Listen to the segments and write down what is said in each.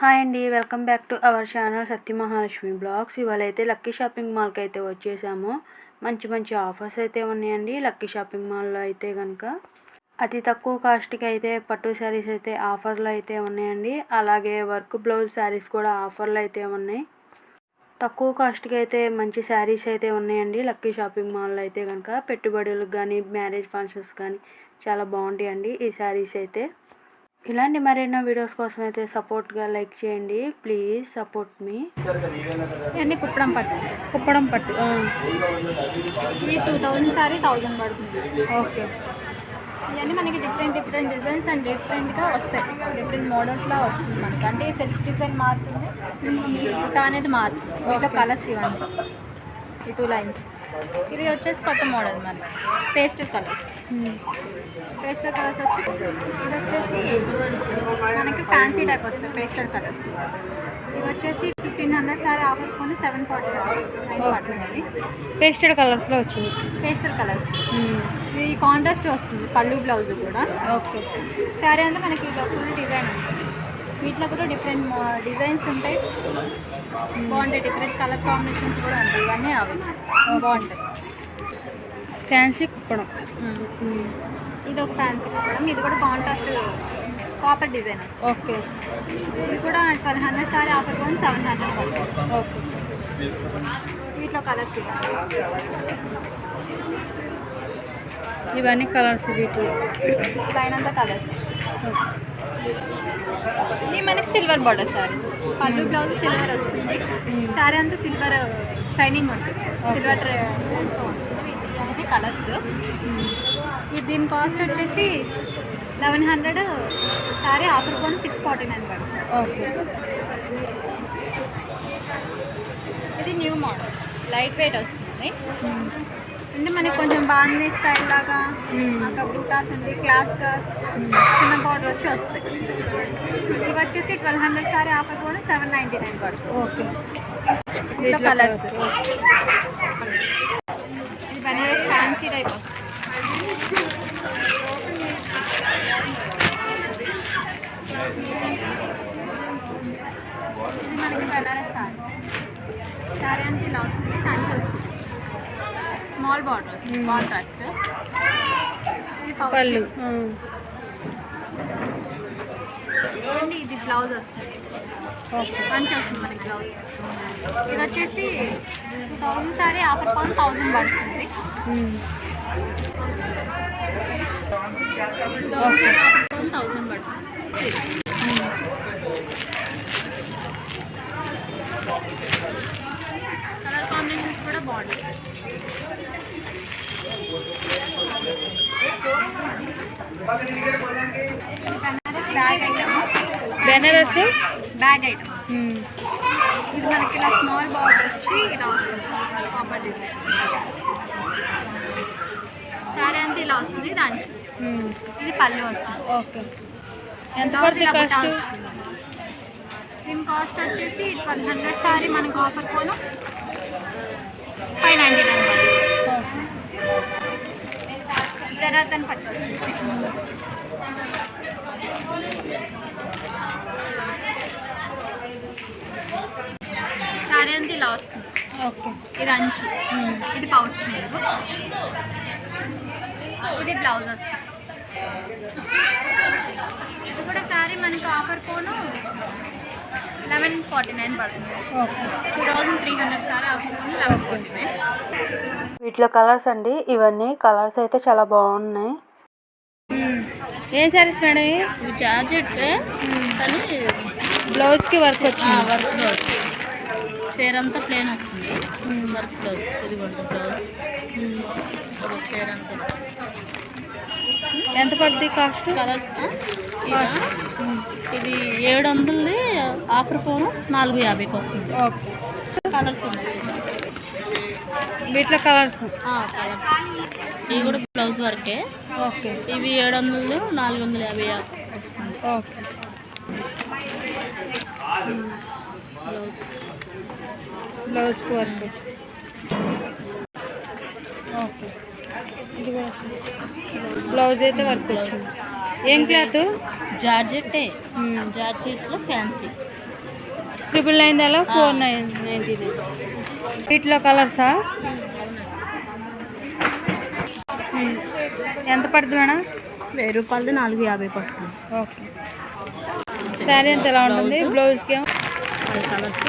Hi అండి welcome back to our channel Satyamahalakshmi blogs. ఇవాళ అయితే లక్కీ షాపింగ్ మాల్కి అయితే వచ్చేసాము. మంచి మంచి ఆఫర్స్ అయితే ఉన్నాయండి లక్కీ షాపింగ్ మాల్లో అయితే కనుక అతి తక్కువ కాస్ట్కి అయితే పట్టు శారీస్ అయితే ఆఫర్లు అయితే ఉన్నాయండి. అలాగే వర్క్ బ్లౌజ్ శారీస్ కూడా ఆఫర్లు అయితే ఉన్నాయి. తక్కువ కాస్ట్కి అయితే మంచి శారీస్ అయితే ఉన్నాయండి లక్కీ షాపింగ్ మాల్లో అయితే కనుక పెట్టుబడులకు కానీ మ్యారేజ్ ఫంక్షన్స్ కానీ చాలా బాగుంటాయండి ఈ శారీస్ అయితే. ఇలాంటి మరెన్నో వీడియోస్ కోసం అయితే సపోర్ట్గా లైక్ చేయండి. Please support me. ఇవన్నీ కుప్పడం పట్టు. కుప్పడం పట్టు. ఇది టూ థౌజండ్ సారీ థౌజండ్ పడుతుంది. ఓకే. ఇవన్నీ మనకి డిఫరెంట్ డిఫరెంట్ డిజైన్స్ అండ్ డిఫరెంట్గా వస్తాయి. డిఫరెంట్ మోడల్స్లా వస్తుంది మనకి. అంటే సెల్ఫ్ డిజైన్ మారుతుంది బుట్ట అనేది మారుతుంది. వీటిలో కలర్స్ ఇవన్నీ. ఈ టూ లైన్స్ ఇది వచ్చేసి కొత్త మోడల్ మనకి పేస్టల్ కలర్స్. పేస్టల్ కలర్స్ వచ్చి ఇది వచ్చేసి మనకి ఫ్యాన్సీ టైప్ వస్తుంది పేస్టల్ కలర్స్. ఇది వచ్చేసి ఫిఫ్టీన్ హండ్రెడ్ సారీ ఆఫర్ కొని సెవెన్ ఫార్టీ నైన్ పడుతుంది పేస్టెడ్ కలర్స్లో వచ్చింది. Pastel colours. ఇది కాంట్రాస్ట్ వస్తుంది పళ్ళు బ్లౌజ్ కూడా. ఓకే. శారీ అంతా మనకి ఫుల్ డిజైన్ ఉంటుంది. వీటిలో కూడా డిఫరెంట్ డిజైన్స్ ఉంటాయి. బాగుంటాయి. డిఫరెంట్ కలర్ కాంబినేషన్స్ కూడా ఉంటాయి. ఇవన్నీ అవి. బాగుంటాయి. ఫ్యాన్సీ కుప్పడం. ఇది ఒక ఫ్యాన్సీ కుప్పడం. ఇది కూడా కాంట్రాస్ట్ కాపర్ డిజైన్ వస్తుంది. ఓకే. ఇది కూడా ట్వెల్వ్ హండ్రెడ్ సారీ ఆఫర్ కొని సెవెన్ హండ్రెడ్ ఓకే. వీటిలో కలర్స్ ఇవన్నీ కలర్స్ వీటిలో పైన కలర్స్ ఇవి మనకి సిల్వర్ బార్డర్ సారీస్ పళ్ళు బ్లౌజ్ సిల్వర్ వస్తుంది. సారీ అంతా సిల్వర్ షైనింగ్ ఉంటుంది. సిల్వర్ ఉంటుంది కలర్స్ ఇది దీని కాస్ట్ వచ్చేసి లెవెన్ హండ్రెడ్ సారీ ఆఫర్ కొని సిక్స్ ఫార్టీ నైన్ పడుతుంది. ఓకే ఇది న్యూ మోడల్ లైట్ వెయిట్ వస్తుంది అంటే మనకి కొంచెం బాగుంది స్టైల్ లాగా అక్కడ బూటాస్ ఉంది క్లాస్గా చిన్న బార్డర్ వచ్చి వస్తాయి. ఇవి వచ్చేసి ట్వెల్వ్ హండ్రెడ్ సారీ ఆఫర్ కూడా సెవెన్ నైంటీ నైన్ పడుతుంది. ఓకే. వీటిలో కలర్స్ ఇది బనారస్ ఫ్యాన్సీ టైప్ వస్తుంది. ఇది మనకి బనారస్ ఫ్యాన్సీ సారీ అంతా ఇలా వస్తుంది కంచి వస్తుంది. స్మాల్ బార్డర్ వస్తుంది కాంట్రాస్ట్. ఇది పళ్ళు చూడండి ఇది బ్లౌజ్ వస్తుంది. మంచి వస్తుంది మనకి బ్లౌజ్. ఇది వచ్చేసి థౌజండ్ సారీ ఆఫర్ పౌన్ థౌజండ్ పడుతుంది. పౌన్ థౌజండ్ పడుతుంది కలర్ కాంబినేషన్స్ కూడా బాగుంటాయి Banaras bag item Benaras bag item. ఇది మనకి ఇలా స్మాల్ బార్డర్ వచ్చి ఇలా వస్తుంది. కాపర్ డిజైన్ సారీ అంతా ఇలా వస్తుంది దానికి. ఇది పళ్ళు వస్తుంది. ఓకే. ఎంత కాస్ట్. దీని కాస్ట్ వచ్చేసి ట్వెల్వ్ హండ్రెడ్ సారీ మనకు ఆఫర్ పోను. ఫైవ్ నైంటీ నైన్ జనార్దన్ పట్టు వస్తుంది సారీ అంతా ఇలా వస్తుంది ఓకే. ఇది అంచు. ఇది పౌచ్ ఇది బ్లౌజ్ వస్తుంది ఇది కూడా సారీ మనకి ఆఫర్ పోను. లెవెన్ ఫార్టీ నైన్ పడుతుంది. Okay. Two thousand three hundred sari offer పోను లెవెన్ ఫార్టీ నైన్. వీటిలో కలర్స్ అండి ఇవన్నీ కలర్స్ అయితే చాలా బాగున్నాయి. ఏం శారీస్ మేడం ఇవి? ఇవి జార్జెట్ కానీ బ్లౌజ్కి వర్క్ వచ్చింది. Work blouse. చీర అంతా ప్లేన్ వస్తుంది. Work blouse. ఇదిగోండి బ్లౌజ్. చీర అంతా. ఎంత పడుతుంది కాస్ట్? కలర్స్ ఇది ఏడు వందలది ఆఫర్ పోను. నాలుగు యాభైకి వస్తుంది. ఓకే. కలర్స్ ఉన్నాయి. వీటిలో కలర్స్ కలర్స్ ఇవి కూడా బ్లౌజ్ వర్కే. ఓకే. ఇవి ఏడు వందలు నాలుగు వందల యాభై వస్తుంది. ఓకే. Blouse work okay. ఇది కూడా బ్లౌజ్ అయితే వర్క్ వచ్చింది. ఏం క్లాత్? జార్జెట్టే. జార్జెట్లో ఫ్యాన్సీ. ట్రిపుల్ నైన్ అలా ఫోర్ నైన్ నైంటీ నైన్ వీటిలో కలర్సా. ఎంత పడుతుంది మేడం? వెయ్యి రూపాయలది నాలుగు యాభైకి వస్తుంది. ఓకే. శారీ ఎంత ఎలా ఉంటుంది? బ్లౌజ్కి కలర్స్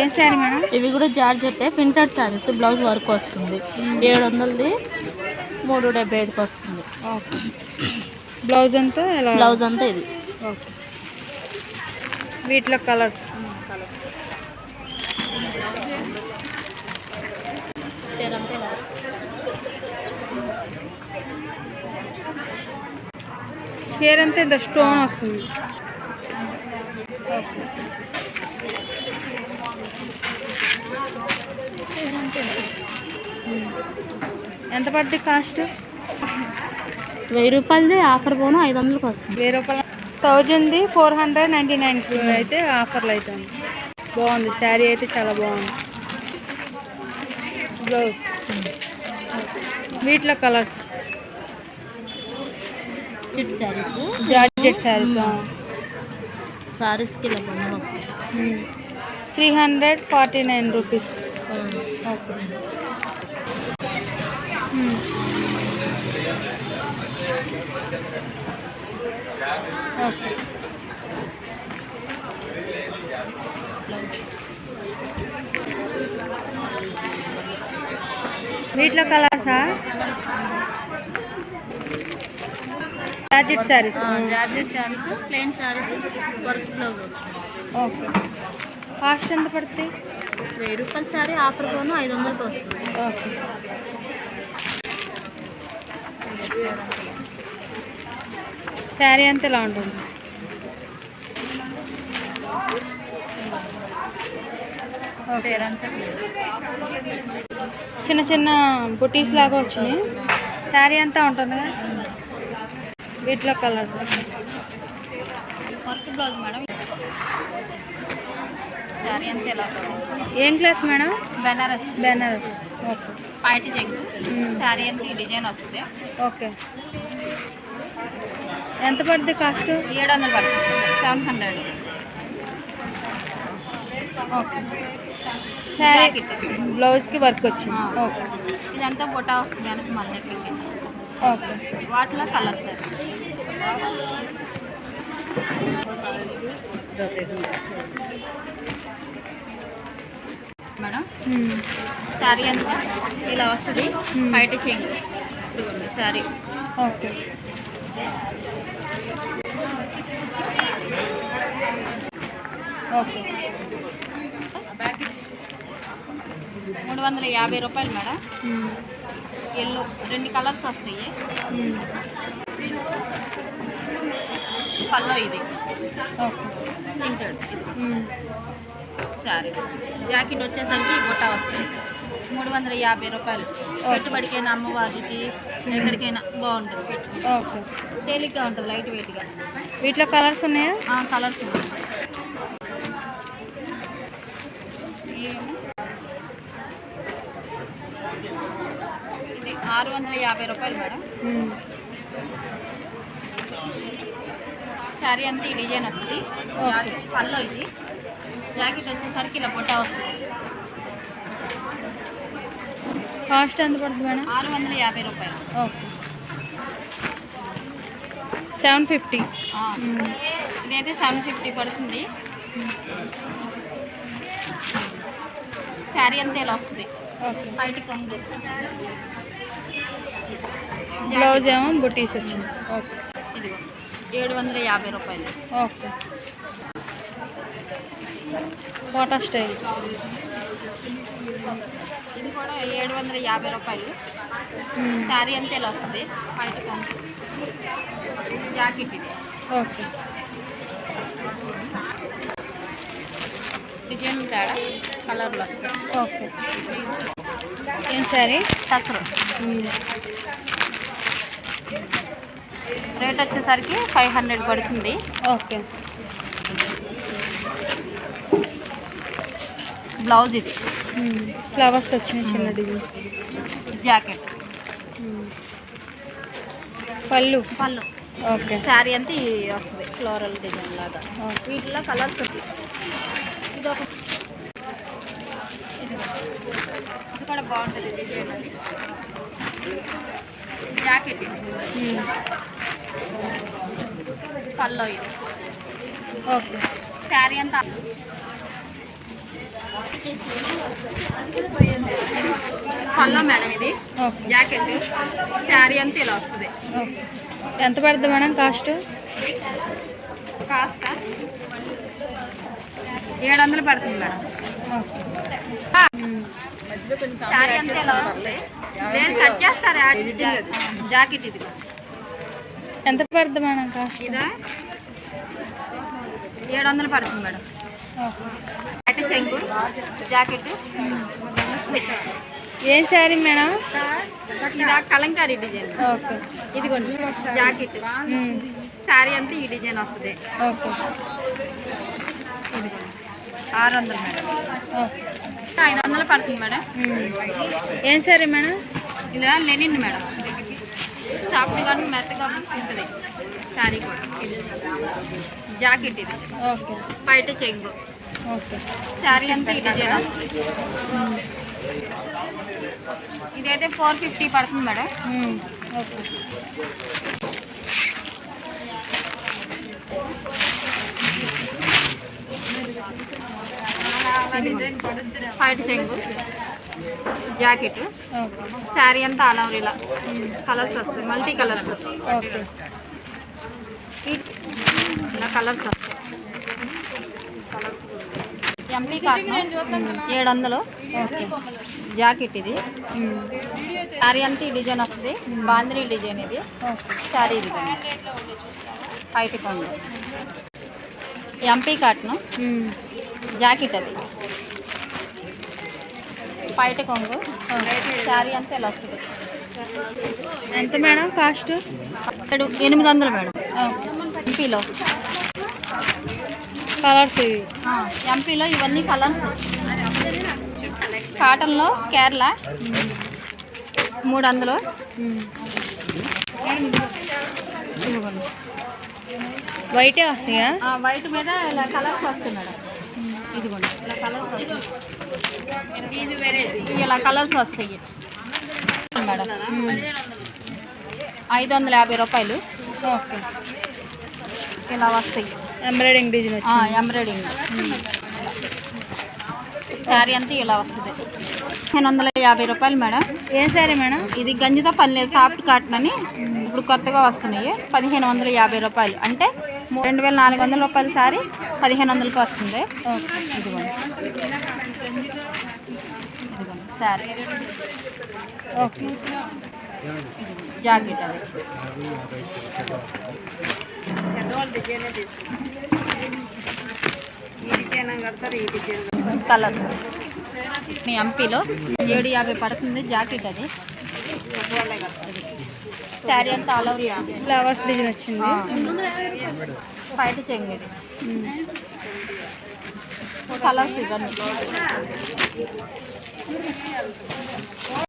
ఏం శారీ మేడం? ఇవి కూడా జార్జెట్టే. ప్రింటెడ్ శారీస్ బ్లౌజ్ వర్క్ వస్తుంది. ఏడు వందలది మూడు డెబ్బై ఐదుకి వస్తుంది. ఓకే. బ్లౌజ్ అంతా ఎలా? బ్లౌజ్ అంతా ఇది. ఓకే. వీటిలో కలర్స్ చీర అంతా ఇలా వస్తుంది. షేర్ అంతా ఇంత స్టోన్ వస్తుంది. ఎంత పడుతుంది కాస్ట్? వెయ్యి రూపాయలది ఆఫర్ పోను ఐదు వందలకి వస్తుంది. వెయ్యి రూపాయలు థౌజండ్ది ఫోర్ హండ్రెడ్ నైంటీ నైన్ అయితే ఆఫర్లు అయితే బాగుంది. శారీ అయితే చాలా బాగుంది. బ్లౌజ్. వీటిలో కలర్స్. చిట్ శారీస్ జార్జెట్ శారీస్ శారీస్కి ఇలా బొమ్మలు వస్తాయి three hundred forty nine rupees okay okay వీటిలో కలర్సా georgette saris. Georgette saris plain saris work blouse వస్తుంది ఓకే. కాస్ట్ ఎంత పడుతుంది? వెయ్యి రూపాయల శారీ ఆఫర్ పోను ఐదు వందలకి వస్తుంది. ఓకే. శారీ అంతా ఎలా ఉంటుంది? చిన్న చిన్న బుటీస్ లాగా వచ్చినాయి. శారీ అంతా ఉంటుంది కదా వీటిలో కలర్స్. ఏం cloth madam? Banaras. Banaras. Okay. Point మ్మ్. శారీ అంతా ఈ డిజైన్ వస్తుంది. ఓకే. ఎంత పడుతుంది కాస్ట్? ఏడు వందలు పడుతుంది. Seven hundred. ఓకే. శారీ బ్లౌజ్కి వర్క్ వచ్చింది. ఓకే. ఇదంతా బొటా వస్తుంది వెనక మన దగ్గరికి వాటిలో కలర్స్ మేడం. శారీ అంతా ఇలా వస్తుంది. బయట చెంగు శారీ ఓకే ఓకే మూడు వందల యాభై రూపాయలు మేడం. ఎల్లో రెండు కలర్స్ వస్తాయి. పల్లో ఇది. ప్రింటెడ్. శారీ జాకెట్ వచ్చేసరికి బుట్ట వస్తుంది. మూడు వందల యాభై రూపాయలు. పెట్టుబడికైనా అమ్మవారికి ఎక్కడికైనా బాగుంటుంది ఓకే. తేలిగ్గా ఉంటుంది లైట్ వెయిట్గా వీటిలో కలర్స్ ఉన్నాయా? కలర్స్ ఉన్నాయి ఏమో. ఇది ఆరు వందల యాభై రూపాయలు మేడం. శారీ అంతా ఈ డిజైన్ వస్తుంది. పల్లో ఇది. జాకెట్ వచ్చేసరికి ఇలా బుట్ట వస్తుంది. కాస్ట్ ఎంత పడుతుంది మేడం? ఆరు వందల యాభై రూపాయలు. ఓకే. Seven fifty. ఇదైతే సెవెన్ ఫిఫ్టీ పడుతుంది. శారీ అంతా ఇలా వస్తుంది. ఓకే. బయట కొంగు. బ్లౌజ్ ఏమో బుటీస్ వచ్చింది. ఓకే. ఇదిగో ఏడు వందల యాభై రూపాయలు. ఓకే. Photo style. ఇది కూడా ఏడు వందల యాభై రూపాయలు. శారీ అంతా వస్తుంది. బయట జాకెట్ ఇది. ఓకే. డిజైన్ తేడా కలర్లు వస్తాయి ఓకే. ఏం సారీ టసరు రేట్ వచ్చేసరికి ఫైవ్ హండ్రెడ్ పడుతుంది. ఓకే. బ్లౌజ్ ఇది. ఫ్లవర్స్ వచ్చినాయి చిన్న డిజైన్. జాకెట్. పళ్ళు. పళ్ళు. ఓకే. శారీ అంతా వస్తుంది ఫ్లోరల్ డిజైన్ లాగా. వీటిలో కలర్స్ వస్తాయి ఇది. ఒక ఇది కూడా బాగుంటుంది డిజైన్ అది. జాకెట్ ఇది. పల్లో ఇది. ఓకే. శారీ అంతా. పల్లో మేడం ఇది. ఓకే. జాకెట్ శారీ అంతా ఇలా వస్తుంది. ఎంత పడుతుంది మేడం కాస్ట్? కాస్ట్? ఏడు వందలు పడుతుంది మేడం. ఓకే. శారీ అంతా ఇలా వస్తుంది. లేదు కట్ చేస్తారు జాకెట్ ఇది. ఎంత పడుతుంది మేడం కాస్ట్? ఇదా? ఏడు వందలు పడుతుంది మేడం. అయితే చెంగు జాకెట్. ఏం శారీ మేడం? ఇదా కలంకారీ డిజైన్. ఓకే. ఇదిగోండి జాకెట్. శారీ అంతా ఈ డిజైన్ వస్తుంది. ఓకే. ఆరు వందలు మేడం. ఐదు వందలు పడుతుంది మేడం. ఏం శారీ మేడం? ఇలా లెనిన్ మేడం. సాఫ్ట్ కానీ మెత్తగా ఉంటుంది శారీ కూడా ఇది. జాకెట్ ఇది ఓకే బయట చెంగు ఓకే శారీ అంతా ఈ డిజైన్ వస్తుంది. ఇదైతే ఫోర్ ఫిఫ్టీ పడుతుంది మేడం మ్మ్. ఓకే బయట చెంగు జాకెట్. శారీ అంతా ఆల్ ఇలా. కలర్స్ వస్తాయి. Multi colours. ఓకే. ఇలా కలర్స్ వస్తాయి. MP cotton. ఏడు వందలు. ఓకే. జాకెట్ ఇది. శారీ అంతా ఈ డిజైన్ వస్తుంది. బాందిని డిజైన్ ఇది. శారీ ఇది. బయట కొంగు ఎంపీ కాటన్. జాకెట్ అది. బయట కొంగు. శారీ అంతా ఇలా వస్తుంది. ఎంత మేడం కాస్ట్? ఎనిమిది వందలు మేడం. ఎంపీలో. కలర్స్ ఎంపీలో ఇవన్నీ కలర్స్. కాటన్లో కేరళ. మూడు వందలు. వైటే వస్తాయా? ఆ, వైట్ మీద ఇలా కలర్స్ వస్తాయి మేడం. ఇదిగోండి. ఇలా కలర్స్ వస్తాయి. ఇలా కలర్స్ వస్తాయి. మేడం. ఐదు వందల యాభై రూపాయలు. ఓకే. ఇలా వస్తాయి. ఎంబ్రాయిడింగ్ డిజైన్ ఎంబ్రాయిడింగ్ శారీ అంతా ఇలా వస్తుంది. పదిహేను వందల యాభై రూపాయలు మేడం. ఏం శారీ మేడం? ఇది గంజితో పని లేదు సాఫ్ట్ కాటన్ అని ఇప్పుడు కొత్తగా వస్తున్నాయి. పదిహేను వందల యాభై రూపాయలు. అంటే రెండు వేల నాలుగు వందల రూపాయల సారీ పదిహేను వందలకి వస్తుంది. ఓకే. ఇదిగోండి సారీ ఓకే జాకెట్ అది. కలర్. మీ ఎంపీలో ఏడు యాభై పడుతుంది జాకెట్ అది. శారీ అంతా ఆల్ ఓవర్ ఫ్లవర్స్ డిజైన్ వచ్చింది. బయట చెంగు ఇది కలర్స్ ఇవన్నీ